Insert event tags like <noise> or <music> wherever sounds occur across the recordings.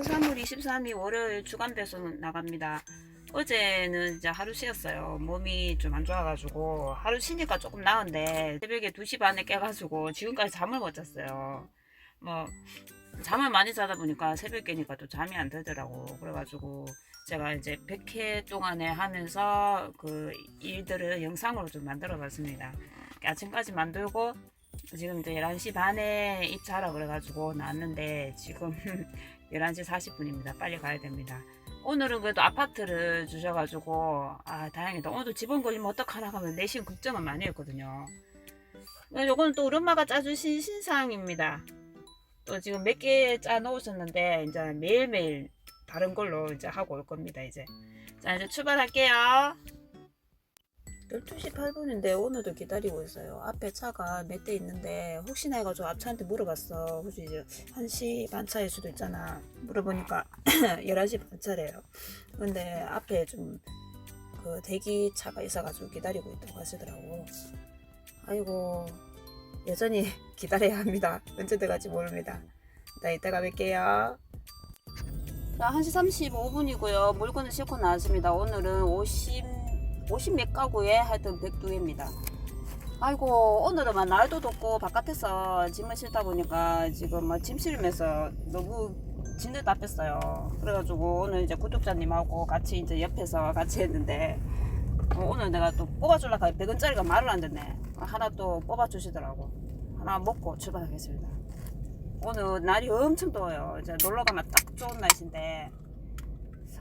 3월 23일 월요일 주간 배송 나갑니다. 어제는 이제 하루 쉬었어요. 몸이 좀 안 좋아가지고 하루 쉬니까 조금 나은데 새벽에 2시 반에 깨가지고 지금까지 잠을 못 잤어요. 뭐 잠을 많이 자다 보니까 새벽 깨니까 또 잠이 안 들더라고. 그래가지고 제가 이제 100회 동안에 하면서 그 일들을 영상으로 좀 만들어 봤습니다. 아침까지 만들고 지금 이제 11시 반에 입차하라 그래가지고 나왔는데 지금 <laughs> 11시 40분입니다. 빨리 가야 됩니다. 오늘은 그래도 아파트를 주셔가지고 아 다행이다. 오늘도 집원 걸리면 어떡하나 하면 내심 걱정은 많이 했거든요. 요거는 또 우리 엄마가 짜주신 신상입니다. 또 지금 몇 개 짜 놓으셨는데 이제 매일매일 다른 걸로 이제 하고 올 겁니다. 이제 자 이제 출발할게요. 12시 8분인데 오늘도 기다리고 있어요. 앞에 차가 몇 대 있는데 혹시나 해가지고 앞차한테 물어봤어. 혹시 이제 1시 반 차일 수도 있잖아. 물어보니까 <clears throat> 11시 반 차래요. 근데 앞에 좀 그 대기 차가 있어가지고 기다리고 있다고 하시더라고. 아이고 여전히 <laughs> 기다려야 합니다. 언제 들어갈지 모릅니다. 나 이따가 뵐게요. 자, 1시 35분이고요. 물건을 싣고 나왔습니다. 오늘은 50, 50 몇 가구에 하여튼 102회입니다. 아이고, 오늘은 막 날도 덥고 바깥에서 짐을 싣다 보니까 지금 막짐 실으면서 너무 진을 다 뺐어요. 그래가지고 오늘 이제 구독자님하고 같이 이제 옆에서 같이 했는데 어, 오늘 내가 또 뽑아주려고 100원짜리가 말을 안 듣네. 하나 또 뽑아주시더라고. 하나 먹고 출발하겠습니다. 오늘 날이 엄청 더워요. 이제 놀러 가면 딱 좋은 날씨인데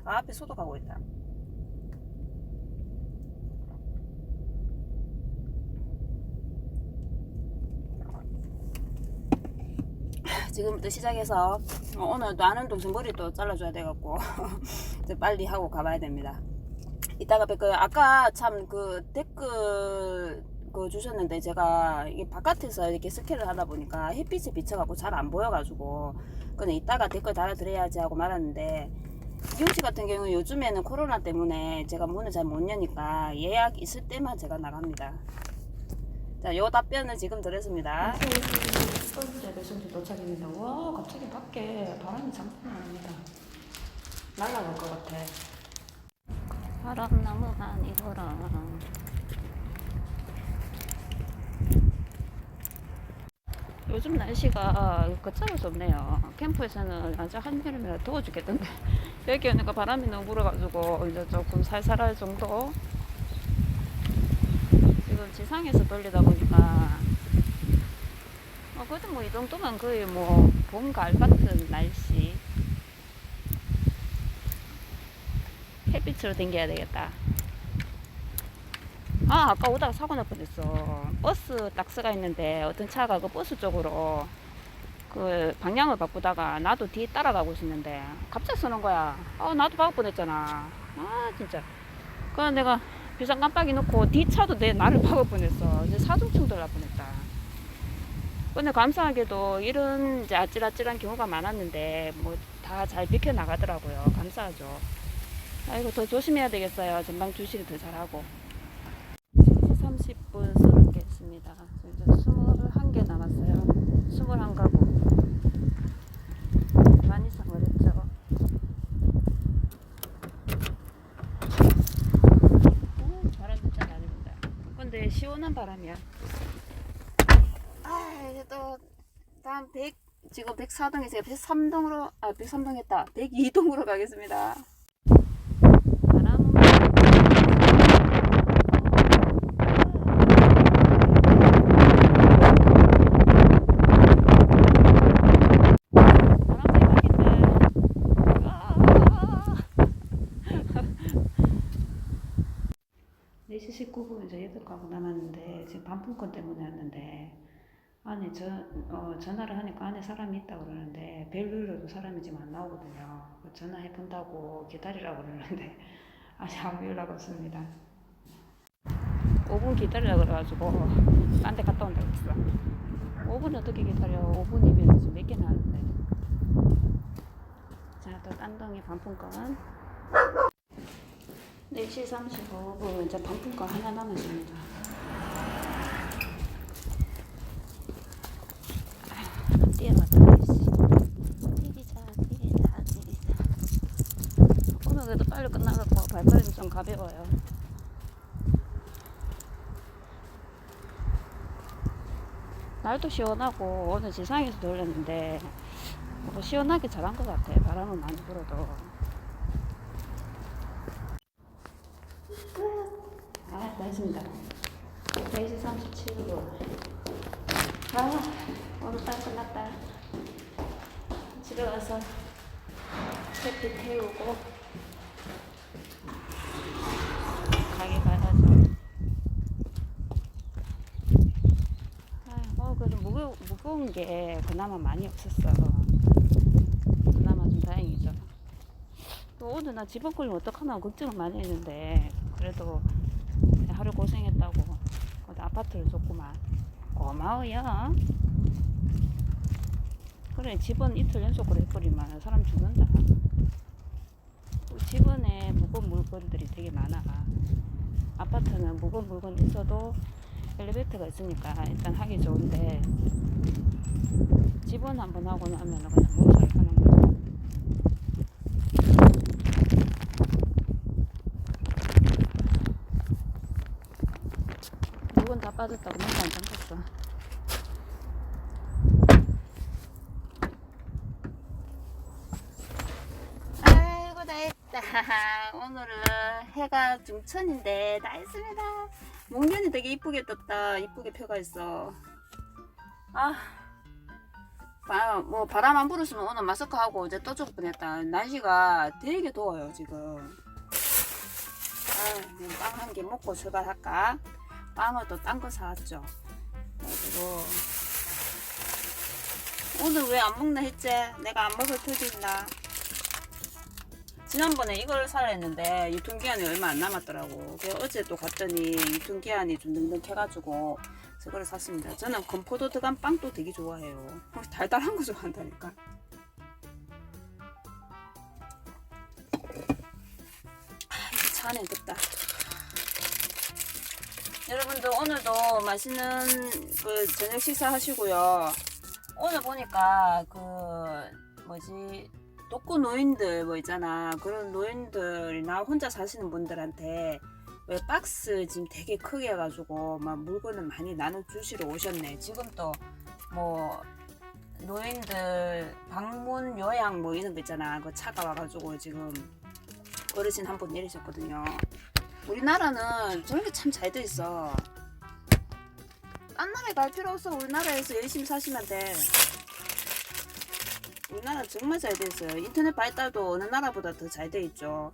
아, 앞에 소도 가고 있다. 지금부터 시작해서 어, 오늘 또 아는 동생 머리 또 잘라줘야 돼갖고 <laughs> 이제 빨리 하고 가봐야 됩니다. 이따가 뵐 거예요. 아까 참 그 댓글 그 주셨는데 제가 이게 바깥에서 이렇게 스캔을 하다 보니까 햇빛에 비쳐갖고 잘 안 보여가지고 근데 이따가 댓글 달아드려야지 하고 말았는데 이용씨 같은 경우는 요즘에는 코로나 때문에 제가 문을 잘 못 여니까 예약 있을 때만 제가 나갑니다. 자, 요 답변은 지금 드렸습니다. 서울대 배송지 도착입니다. 와, 갑자기 밖에 바람이 장난이 아닙니다. 날아갈 것 같아. 바람 나무가 이거라. 요즘 날씨가 걷잡을 수 없네요. 캠프에서는 아주 한여름이라 더워 죽겠던데 <laughs> 여기 오니까 바람이 너무 불어가지고 이제 조금 살살할 정도. 지금 지상에서 돌리다 보니까 어, 그래도 뭐 이 정도면 거의 뭐 봄 가을 같은 날씨. 햇빛으로 댕겨야 되겠다. 아, 아까 오다가 사고 날 뻔했어. 버스 딱스가 있는데 어떤 차가 그 버스 쪽으로 그 방향을 바꾸다가 나도 뒤에 따라가고 있었는데 갑자기 서는 거야. 아, 나도 박을 뻔했잖아. 아, 진짜. 그래서 내가 비상 깜빡이 놓고 뒤 차도 내 나를 박을 뻔했어. 이제 사중충 돌 날 뻔했다. 근데 감사하게도 이런 이제 아찔아찔한 경우가 많았는데 뭐 다 잘 비켜 나가더라고요. 감사하죠. 아이고 더 조심해야 되겠어요. 전방 주시를 더 잘하고. 30분 30개 했습니다. 이제 21개 남았어요. 21가구. 많이 상거렸죠. 오, 바람 진짜 많이 분다. 근데 시원한 바람이야. 아, 이제 또 다음 100 지금 104동에서 103동으로 아 103동 했다. 102동으로 가겠습니다. 바람은 네시 19분 이제 8가구 남았는데 지금 반품권 때문에 왔는데 안에 저, 어, 전화를 하니까 안에 사람이 있다고 그러는데 벨 눌러도 사람이 지금 안 나오거든요. 그 전화해 본다고 기다리라고 그러는데 <laughs> 아직 아무 연락 없습니다. 5분 기다리라 그래가지고 딴 데 갔다 온다고 했어. 5분 어떻게 기다려? 5분이면 지금 몇 개 나왔는데. 자, 또 딴동이 반품권. 4시 35분 이제 반품권 하나 남았습니다. 뛰어갔다 씨. 뛰자 뛰자 뛰자 발걸음이 좀 가벼워요. 날도 시원하고 오늘 지상에서 돌렸는데 뭐 시원하게 잘한 것 같아. 바람은 많이 불어도. 아, 날씨입니다. 4시 37분. 아, 오늘 딱 끝났다. 집에 가서 커피 태우고 가게 가야죠. 아, 어, 그래도 무거, 무거운 게 그나마 많이 없었어. 그나마 좀 다행이죠. 또 오늘 나 집안 걸리면 어떡하나 걱정을 많이 했는데, 그래도 하루 고생했다고 아파트를 줬구만. 고마워요. 그래, 집은 이틀 연속으로 해버리면 사람 죽는다. 집안에 무거운 물건들이 되게 많아. 아파트는 무거운 물건 있어도 엘리베이터가 있으니까 일단 하기 좋은데 집은 한번 하고 나면 그냥 몸살 하는 거죠. 물건 다 빠졌다고 문도 안 잠겼어. 아이고 다 했다. <laughs> 오늘은 해가 중천인데 다 했습니다. 목련이 되게 이쁘게 떴다. 이쁘게 펴가 있어. 아, 바, 뭐 바람 안 불었으면 오늘 마스크 하고 이제 또 죽을 뻔했다. 날씨가 되게 더워요 지금. 아, 빵 한 개 먹고 출발할까? 빵을 또 딴 거 사왔죠. 그리고 오늘 왜 안 먹나 했지? 내가 안 먹을 턱이 있나? 지난번에 이걸 사려 했는데 유통기한이 얼마 안 남았더라고. 그래서 어제 또 갔더니 유통기한이 좀 넉넉해가지고 저거를 샀습니다. 저는 건포도 들어간 빵도 되게 좋아해요. 달달한 거 좋아한다니까. 아, 이거 차 안에 덥다. 여러분들 오늘도 맛있는 그 저녁 식사 하시고요. 오늘 보니까 그 뭐지 독거 노인들 뭐 있잖아 그런 노인들이나 혼자 사시는 분들한테 왜 박스 지금 되게 크게 해가지고 막 물건을 많이 나눠 주시러 오셨네. 지금 또뭐 노인들 방문 요양 뭐 이런 거 있잖아. 그 차가 와가지고 지금 어르신 한 분 내리셨거든요. 우리나라는 저런 게 참 잘 돼 있어. 딴 나라에 갈 필요 없어. 우리나라에서 열심히 사시면 돼. 우리나라 정말 잘 돼 있어요. 인터넷 발달도 어느 나라보다 더 잘 돼 있죠.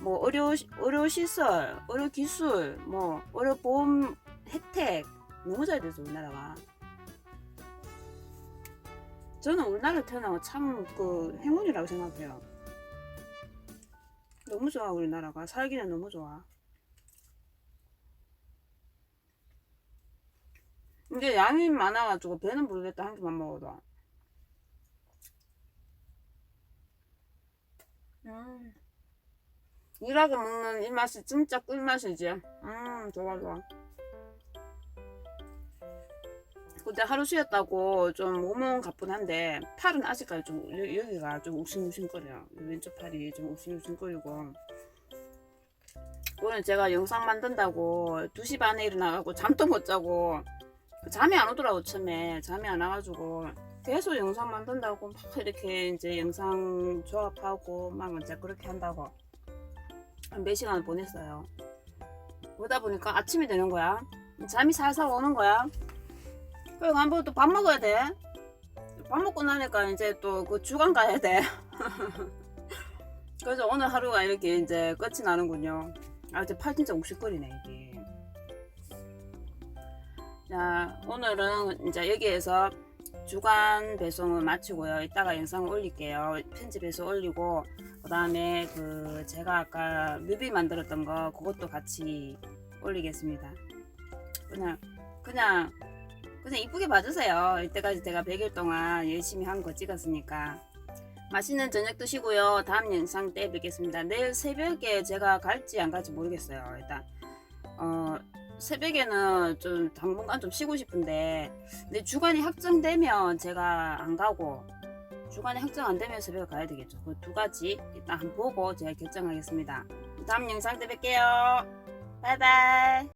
뭐 의료 의료 시설, 의료 기술, 뭐 의료 보험 혜택 너무 잘 돼서 우리나라가. 저는 우리나라 태어나고 참 그 행운이라고 생각해요. 너무 좋아 우리나라가 살기는 너무 좋아. 이제 양이 많아가지고 배는 부르겠다 한 개만 먹어도. 음. 일하게 먹는 이 맛이 진짜 꿀맛이지. 음, 좋아, 좋아. 근데 하루 쉬었다고 좀 몸은 가뿐한데 팔은 아직까지 좀 여- 여기가 좀 욱신욱신거려요. 왼쪽 팔이 좀 욱신욱신거리고 오늘 제가 영상 만든다고 2시 반에 일어나가고 잠도 못 자고 잠이 안 오더라고 처음에 잠이 안 와가지고 계속 영상 만든다고 막 이렇게 이제 영상 조합하고 막 이제 그렇게 한다고 한 몇 시간을 보냈어요. 그러다 보니까 아침이 되는 거야. 잠이 살살 오는 거야. 그리고 한 번 또 밥 먹어야 돼. 밥 먹고 나니까 이제 또 그 주간 가야 돼. <laughs> 그래서 오늘 하루가 이렇게 이제 끝이 나는군요. 아, 이제 팔 진짜 욱실거리네, 이게. 자, 오늘은 이제 여기에서 주간 배송을 마치고요. 이따가 영상 올릴게요. 편집해서 올리고, 그 다음에 그 제가 아까 뮤비 만들었던 거 그것도 같이 올리겠습니다. 그냥, 그냥, 그냥 이쁘게 봐주세요. 이때까지 제가 100일 동안 열심히 한 거 찍었으니까. 맛있는 저녁 드시고요. 다음 영상 때 뵙겠습니다. 내일 새벽에 제가 갈지 안 갈지 모르겠어요. 일단, 어, 새벽에는 좀 당분간 좀 쉬고 싶은데 근데 주간이 확정되면 제가 안 가고 주간이 확정 안 되면 새벽에 가야 되겠죠. 그 두 가지 일단 보고 제가 결정하겠습니다. 다음 영상 때 뵐게요. 바이바이.